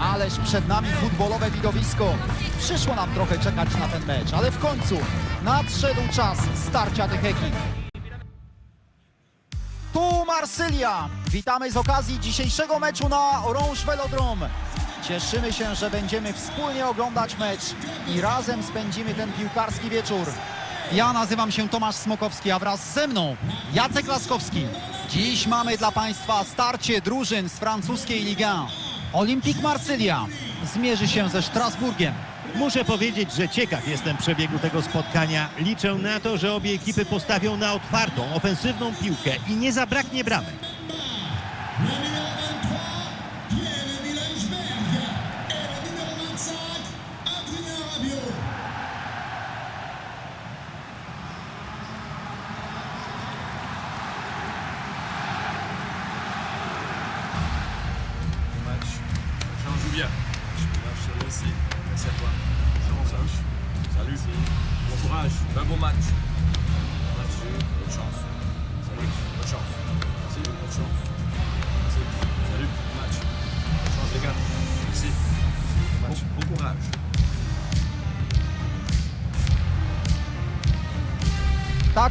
Ależ przed nami futbolowe widowisko. Przyszło nam trochę czekać na ten mecz, ale w końcu nadszedł czas starcia tych ekip. Tu Marsylia. Witamy z okazji dzisiejszego meczu na Orange Velodrome. Cieszymy się, że będziemy wspólnie oglądać mecz i razem spędzimy ten piłkarski wieczór. Ja nazywam się Tomasz Smokowski, a wraz ze mną Jacek Laskowski. Dziś mamy dla Państwa starcie drużyn z francuskiej Ligue 1. Olympique Marsylia zmierzy się ze Strasburgiem. Muszę powiedzieć, że ciekaw jestem przebiegu tego spotkania. Liczę na to, że obie ekipy postawią na otwartą, ofensywną piłkę i nie zabraknie bramek.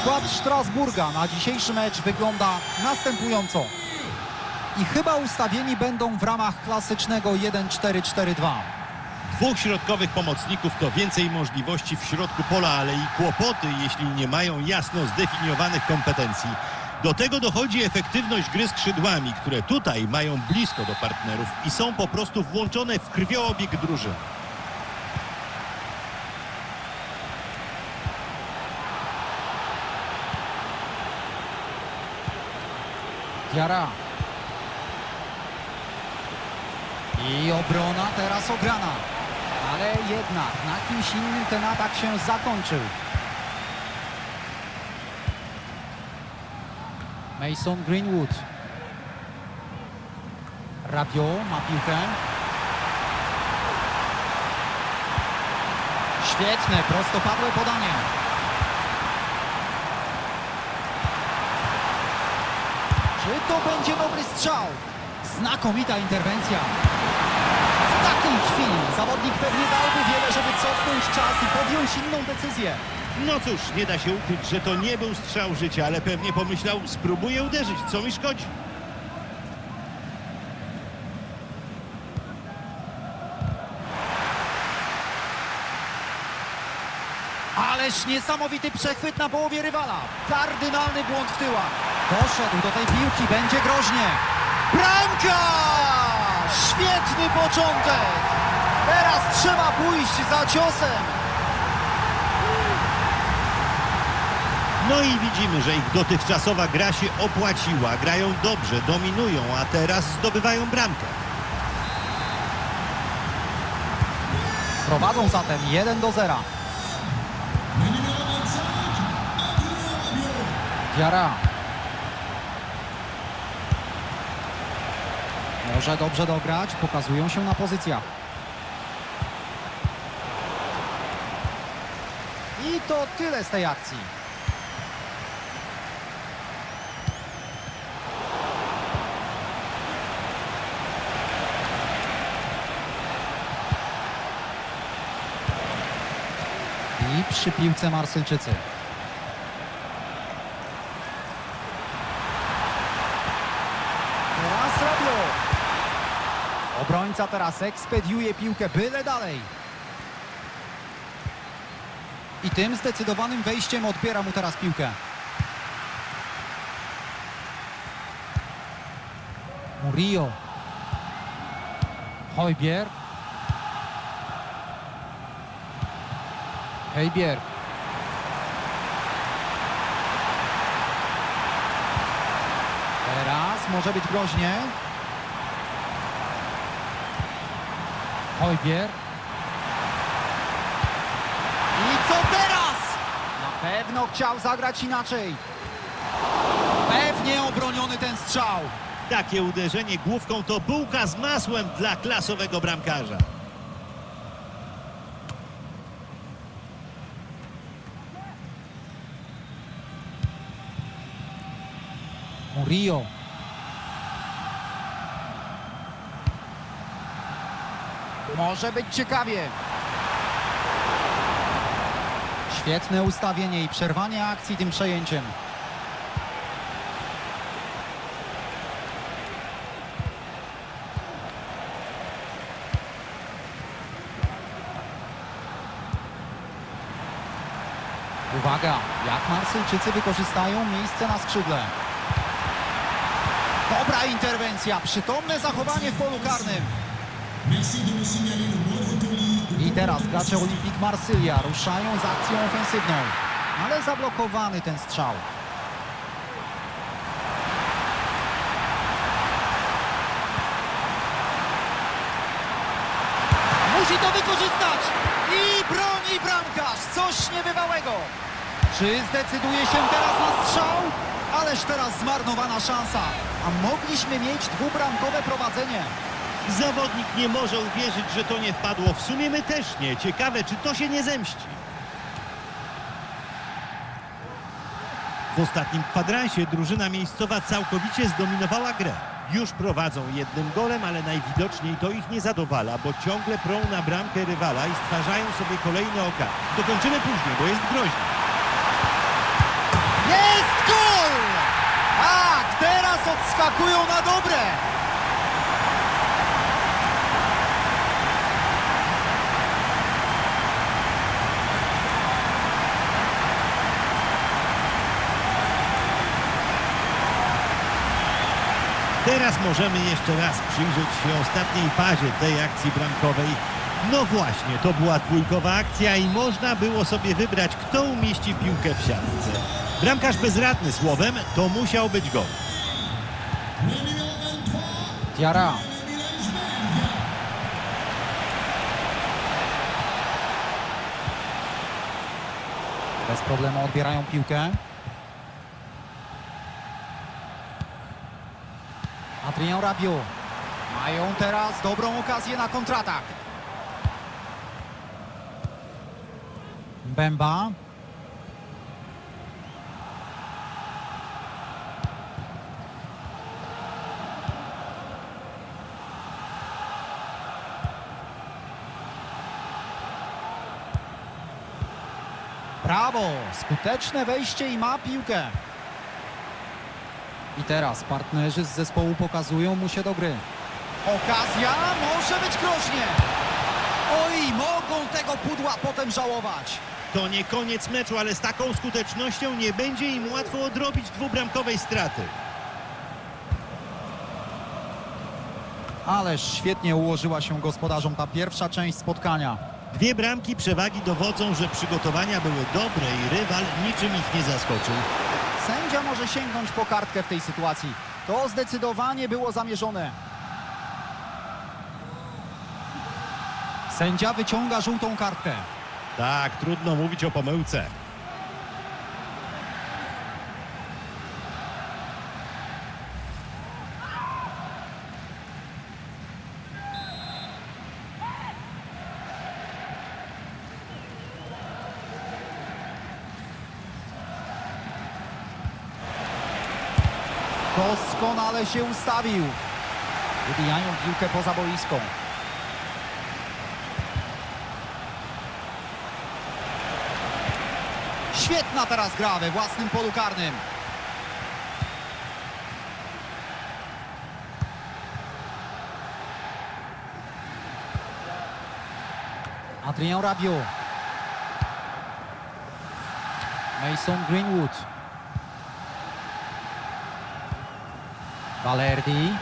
Skład Strasburga na dzisiejszy mecz wygląda następująco. I chyba ustawieni będą w ramach klasycznego 1-4-4-2. Dwóch środkowych pomocników to więcej możliwości w środku pola, ale i kłopoty, jeśli nie mają jasno zdefiniowanych kompetencji. Do tego dochodzi efektywność gry skrzydłami, które tutaj mają blisko do partnerów i są po prostu włączone w krwiobieg drużyny. Diara. I obrona teraz ograna. Ale jednak na kimś innym ten atak się zakończył. Mason Greenwood. Rabiot ma piłkę. Świetne, prostopadłe podanie. Czy to będzie dobry strzał? Znakomita interwencja. W takiej chwili zawodnik pewnie dałby wiele, żeby cofnąć czas i podjąć inną decyzję. No cóż, nie da się ukryć, że to nie był strzał życia, ale pewnie pomyślał, spróbuję uderzyć, co mi szkodzi. Ależ niesamowity przechwyt na połowie rywala. Kardynalny błąd w tyłach. Doszedł do tej piłki, będzie groźnie. Bramka! Świetny początek. Teraz trzeba pójść za ciosem. No i widzimy, że ich dotychczasowa gra się opłaciła. Grają dobrze, dominują, a teraz zdobywają bramkę. Prowadzą zatem 1 do 0. Diara. Może dobrze dograć, pokazują się na pozycjach. I to tyle z tej akcji. I przy piłce Marsylczycy. Teraz Rabiot. Obrońca teraz ekspediuje piłkę byle dalej. I tym zdecydowanym wejściem odbiera mu teraz piłkę. Murillo. Hojbier. Hejbjerg. Teraz może być groźnie. Hojbier. I co teraz? Na pewno chciał zagrać inaczej. Pewnie obroniony ten strzał. Takie uderzenie główką to bułka z masłem dla klasowego bramkarza. Murillo. Może być ciekawie. Świetne ustawienie i przerwanie akcji tym przejęciem. Uwaga, jak Marsyjczycy wykorzystają miejsce na skrzydle. Dobra interwencja, przytomne zachowanie w polu karnym. I teraz gracze Olympique Marsylia ruszają z akcją ofensywną, ale zablokowany ten strzał. Musi to wykorzystać i broni bramkarz, coś niebywałego. Czy zdecyduje się teraz na strzał? Ależ teraz zmarnowana szansa, a mogliśmy mieć dwubramkowe prowadzenie. Zawodnik nie może uwierzyć, że to nie wpadło. W sumie my też nie. Ciekawe, czy to się nie zemści. W ostatnim kwadransie drużyna miejscowa całkowicie zdominowała grę. Już prowadzą jednym golem, ale najwidoczniej to ich nie zadowala, bo ciągle prą na bramkę rywala i stwarzają sobie kolejne oka. Dokończymy później, bo jest groźnie. Jest gol! Tak, teraz odskakują na dobre. Teraz możemy jeszcze raz przyjrzeć się ostatniej fazie tej akcji bramkowej. No właśnie, to była dwójkowa akcja i można było sobie wybrać, kto umieści piłkę w siatce. Bramkarz bezradny słowem, to musiał być gol. Tiara. Bez problemu odbierają piłkę. Adrien Rabiot. Mają teraz dobrą okazję na kontratak. Bemba. Brawo! Skuteczne wejście i ma piłkę. I teraz partnerzy z zespołu pokazują mu się do gry. Okazja może być groźnie. Oj, mogą tego pudła potem żałować. To nie koniec meczu, ale z taką skutecznością nie będzie im łatwo odrobić dwubramkowej straty. Ależ świetnie ułożyła się gospodarzom ta pierwsza część spotkania. Dwie bramki przewagi dowodzą, że przygotowania były dobre i rywal niczym ich nie zaskoczył. Sędzia może sięgnąć po kartkę w tej sytuacji. To zdecydowanie było zamierzone. Sędzia wyciąga żółtą kartkę. Tak, trudno mówić o pomyłce. Doskonale się ustawił. Wybijają piłkę poza boiską. Świetna teraz gra we własnym polu karnym. Adrien Rabiot. Mason Greenwood. Valerdi.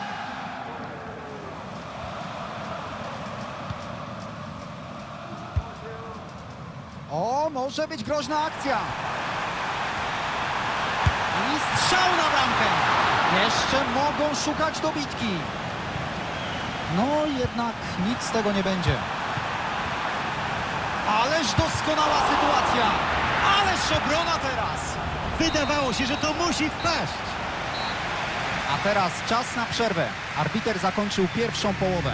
O, może być groźna akcja. I strzał na bramkę. Jeszcze mogą szukać dobitki. No jednak nic z tego nie będzie. Ależ doskonała sytuacja! Ależ obrona teraz! Wydawało się, że to musi wpaść. A teraz czas na przerwę. Arbiter zakończył pierwszą połowę.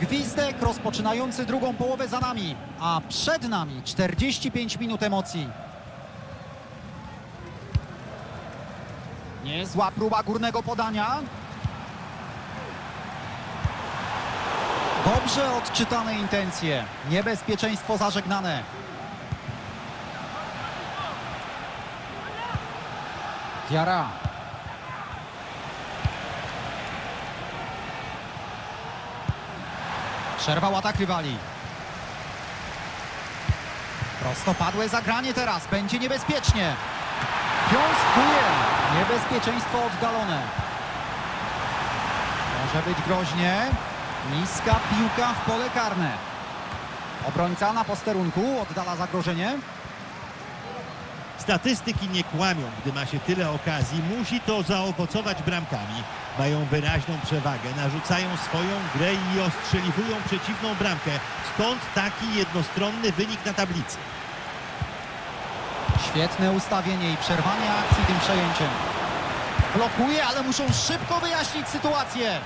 Gwizdek rozpoczynający drugą połowę za nami, a przed nami 45 minut emocji. Niezła próba górnego podania. Dobrze odczytane intencje. Niebezpieczeństwo zażegnane. Diara. Przerwał atak rywali. Prostopadłe zagranie teraz. Będzie niebezpiecznie. Piąstkuje. Niebezpieczeństwo oddalone. Może być groźnie. Niska piłka w pole karne. Obrońca na posterunku oddala zagrożenie. Statystyki nie kłamią, gdy ma się tyle okazji. Musi to zaowocować bramkami. Mają wyraźną przewagę, narzucają swoją grę i ostrzeliwują przeciwną bramkę. Stąd taki jednostronny wynik na tablicy. Świetne ustawienie i przerwanie akcji tym przejęciem. Blokuje, ale muszą szybko wyjaśnić sytuację.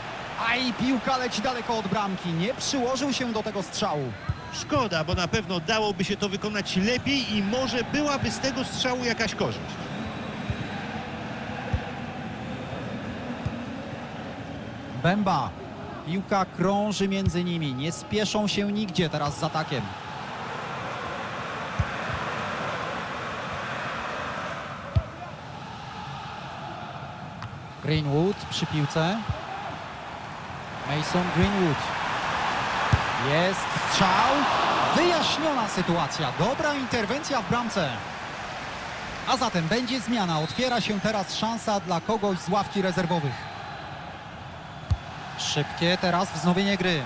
A i piłka leci daleko od bramki. Nie przyłożył się do tego strzału. Szkoda, bo na pewno dałoby się to wykonać lepiej i może byłaby z tego strzału jakaś korzyść. Bęba. Piłka krąży między nimi. Nie spieszą się nigdzie teraz z atakiem. Greenwood przy piłce. Mason Greenwood. Jest strzał. Wyjaśniona sytuacja. Dobra interwencja w bramce. A zatem będzie zmiana. Otwiera się teraz szansa dla kogoś z ławki rezerwowych. Szybkie teraz wznowienie gry.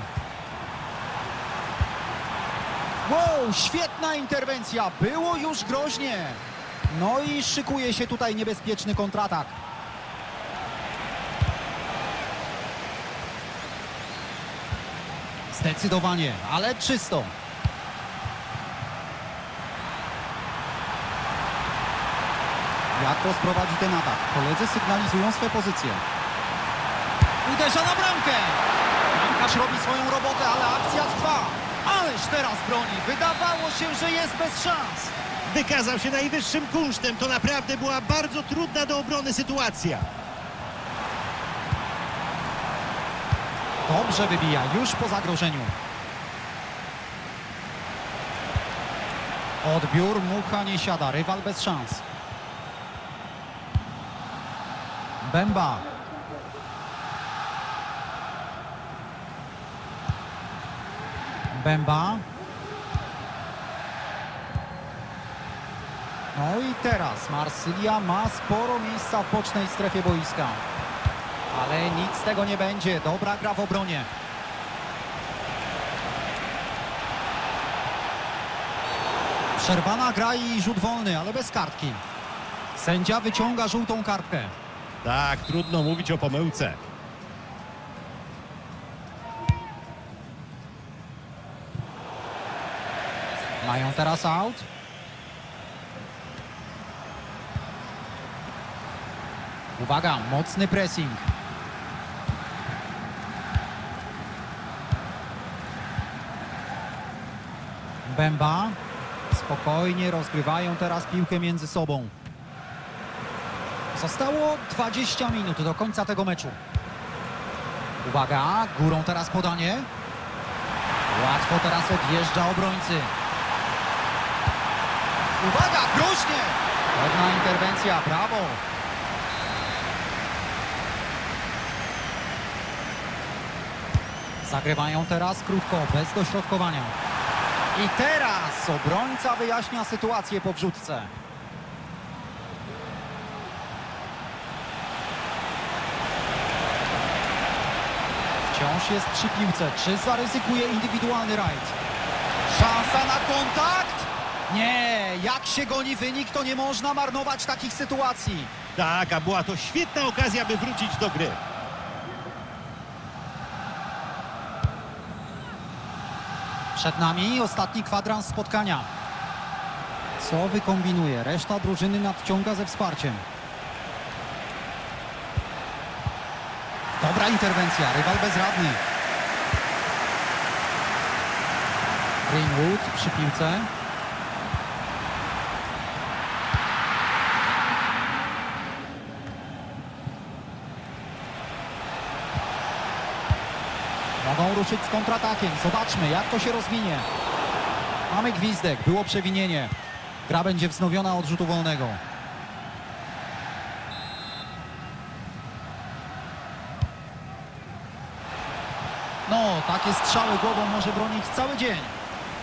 Wow, świetna interwencja. Było już groźnie. No i szykuje się tutaj niebezpieczny kontratak. Zdecydowanie, ale czysto. Jak rozprowadzi ten atak? Koledzy sygnalizują swe pozycje. Uderza na bramkę. Bramkarz robi swoją robotę, ale akcja trwa. Ależ teraz broni. Wydawało się, że jest bez szans. Wykazał się najwyższym kunsztem. To naprawdę była bardzo trudna do obrony sytuacja. Dobrze wybija, już po zagrożeniu. Odbiór, mucha nie siada, rywal bez szans. Bęba. Bęba. No i teraz Marsylia ma sporo miejsca w bocznej strefie boiska. Ale nic z tego nie będzie. Dobra gra w obronie. Przerwana gra i rzut wolny, ale bez kartki. Sędzia wyciąga żółtą kartkę. Tak, trudno mówić o pomyłce. Mają teraz out. Uwaga, mocny pressing. Bęba. Spokojnie rozgrywają teraz piłkę między sobą. Zostało 20 minut do końca tego meczu. Uwaga, górą teraz podanie. Łatwo teraz odjeżdża obrońcy. Uwaga, groźnie! Pewna interwencja, brawo! Zagrywają teraz krótko, bez dośrodkowania. I teraz obrońca wyjaśnia sytuację po wrzutce. Wciąż jest przy piłce. Czy zaryzykuje indywidualny rajd? Szansa na kontakt? Nie, jak się goni wynik, to nie można marnować takich sytuacji. Tak, a była to świetna okazja, by wrócić do gry. Przed nami ostatni kwadrans spotkania. Co wykombinuje? Reszta drużyny nadciąga ze wsparciem. Dobra interwencja, rywal bezradny. Greenwood przy piłce. Mogą ruszyć z kontratakiem. Zobaczmy, jak to się rozwinie. Mamy gwizdek, było przewinienie. Gra będzie wznowiona od rzutu wolnego. No, takie strzały głową może bronić cały dzień.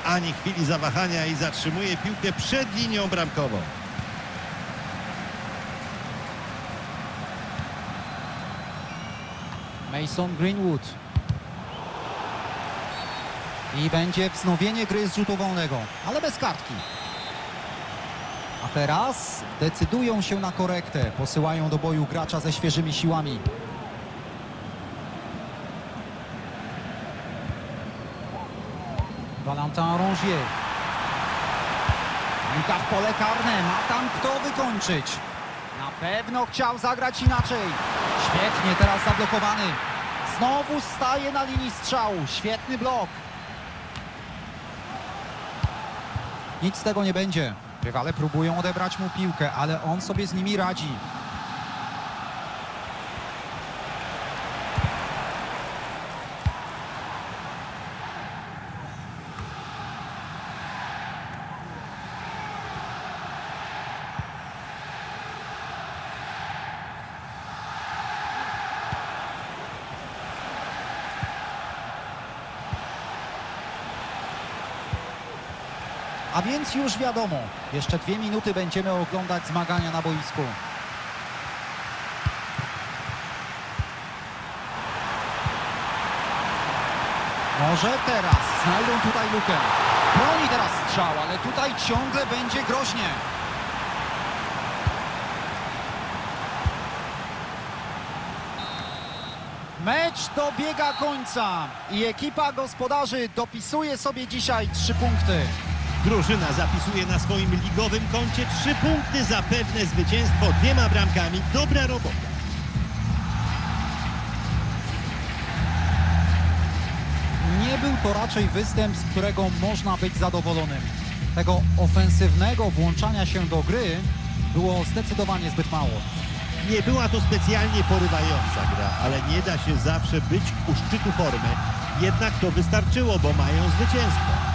Ani chwili zawahania i zatrzymuje piłkę przed linią bramkową. Mason Greenwood. I będzie wznowienie gry z rzutu wolnego, ale bez kartki. A teraz decydują się na korektę. Posyłają do boju gracza ze świeżymi siłami. Valentin Rongier. Piłka w pole karne. Ma tam kto wykończyć. Na pewno chciał zagrać inaczej. Świetnie teraz zablokowany. Znowu staje na linii strzału. Świetny blok. Nic z tego nie będzie. Rywale próbują odebrać mu piłkę, ale on sobie z nimi radzi. Więc już wiadomo, jeszcze dwie minuty będziemy oglądać zmagania na boisku. Może teraz znajdą tutaj lukę. Broni teraz strzał, ale tutaj ciągle będzie groźnie. Mecz dobiega końca i ekipa gospodarzy dopisuje sobie dzisiaj trzy punkty. Drużyna zapisuje na swoim ligowym koncie trzy punkty za pewne zwycięstwo dwiema bramkami. Dobra robota. Nie był to raczej występ, z którego można być zadowolonym. Tego ofensywnego włączania się do gry było zdecydowanie zbyt mało. Nie była to specjalnie porywająca gra, ale nie da się zawsze być u szczytu formy. Jednak to wystarczyło, bo mają zwycięstwo.